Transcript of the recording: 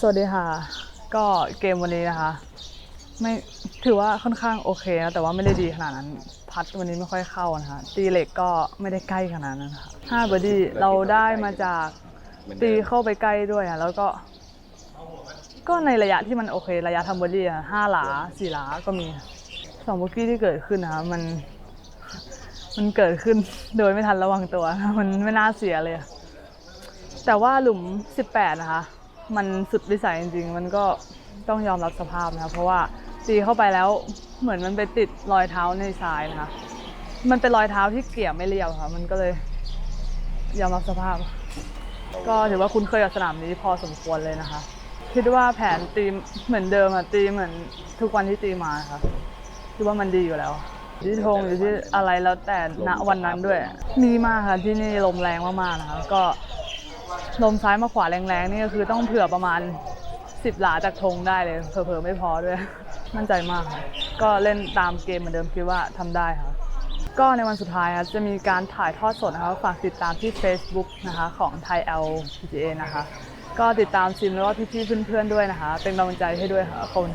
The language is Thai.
สวัสดีค่ะ ก็เกมวันนี้นะคะ ไม่ถือว่าค่อนข้างโอเคนะแต่ว่าไม่ได้ดีขนาดนั้น พัดวันนี้ไม่ค่อยเข้านะคะตีเหล็กก็ไม่ได้ใกล้ขนาดนั้นนะคะห้าเบอร์ดี้เราได้มาจากตีเข้าไปใกล้ด้วยอะแล้วก็ ก็ในระยะที่มันโอเค ระยะทำเบอร์ดี้อะห้าหลาสี่หลาก็มีสองบุกี้ที่เกิดขึ้นนะคะมัน มันเกิดขึ้นโดยไม่ทันระวังตัว มันไม่น่าเสียเลยอะแต่ว่าหลุม 18 นะคะ มันสุดวิสัยจริงๆ มันก็ต้องยอมรับสภาพนะคะเพราะว่าตีเข้าไปแล้วเหมือนมันไปติดรอยเท้าในทรายนะคะ มันเป็นรอยเท้าที่เกี่ยไม่เรียบค่ะ มันก็เลยยอมรับสภาพ ก็ถือว่าคุ้นเคยกับสนามนี้พอสมควรเลยนะคะ คิดว่าแผนตีเหมือนเดิมอะตีเหมือนทุกวันที่ตีมาค่ะคิดว่ามันดีอยู่แล้วที่ธงอยู่ที่อะไรแล้วแต่ณวันนั้นด้วย มีมากค่ะที่นี่ลมแรงมากๆนะคะก็ ลมซ้ายมาขวาแรงๆนี่ก็คือต้องเผื่อประมาณ 10 หลาจากธงได้เลยเผลอๆไม่พอด้วย มั่นใจมาก ก็เล่นตามเกมเหมือนเดิมคิดว่าทำได้ค่ะก็ในวันสุดท้ายค่ะจะมีการถ่ายทอดสดนะคะฝากติดตามที่ Facebook นะคะของ Thai L PGA นะคะ ก็ติดตามซิมแล้วก็พี่ๆเพื่อนๆด้วยนะคะ เป็นกำลังใจให้ด้วยค่ะคุณ